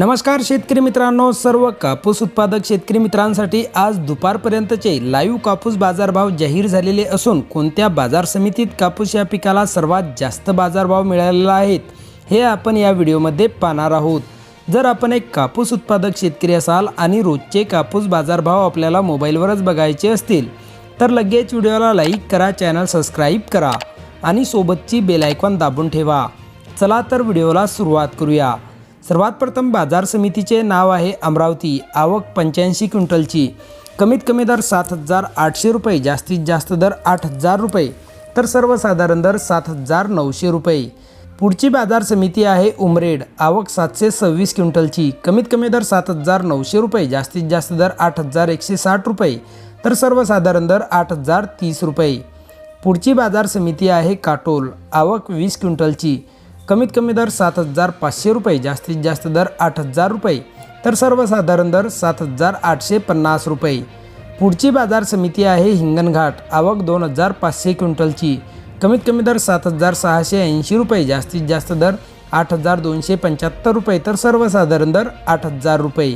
नमस्कार शेतकरी मित्रांनो सर्व कापूस उत्पादक शेतकरी मित्रांसाठी आज दुपारपर्यंतचे लाईव्ह कापूस बाजारभाव जाहीर झालेले असून कोणत्या बाजार समितीत कापूस या पिकाला सर्वात जास्त बाजारभाव मिळालेला आहेत हे आपण या व्हिडिओमध्ये पाहणार आहोत. जर आपण एक कापूस उत्पादक शेतकरी असाल आणि रोजचे कापूस बाजारभाव आपल्याला मोबाईलवरच बघायचे असतील तर लगेच व्हिडिओला लाईक करा चॅनल सबस्क्राईब करा आणि सोबतची बेल आयकॉन दाबून ठेवा. चला तर व्हिडिओला सुरुवात करूया. सर्वात प्रथम बाजार समितीचे नाव आहे अमरावती. आवक पंच्याऐंशी क्विंटलची. कमीत कमी दर सात हजार आठशे रुपये जास्तीत जास्त दर आठ हजार रुपये. तर सर्वसाधारण दर सात हजार नऊशे रुपये. पुढची बाजार समिती आहे उमरेड. आवक सातशे सव्वीस क्विंटलची. कमीत कमी दर सात हजार नऊशे रुपये जास्तीत जास्त दर आठ हजार एकशे साठ रुपये. तर सर्वसाधारण दर आठ हजार तीस रुपये. पुढची बाजार समिती आहे काटोल. आवक वीस क्विंटलची. कमीत कमी दर सात हजार पाचशे रुपये जास्तीत जास्त दर आठ हजार रुपये तर सर्वसाधारण दर सात हजार आठशे पन्नास रुपये. पुढची बाजार समिती आहे हिंगणघाट आवक दोन हजार पाचशे क्विंटलची. कमीत कमी दर सात हजार सहाशे ऐंशी रुपये जास्तीत जास्त दर आठ हजार दोनशे पंच्याहत्तर रुपये तर सर्वसाधारण दर आठ हजार रुपये.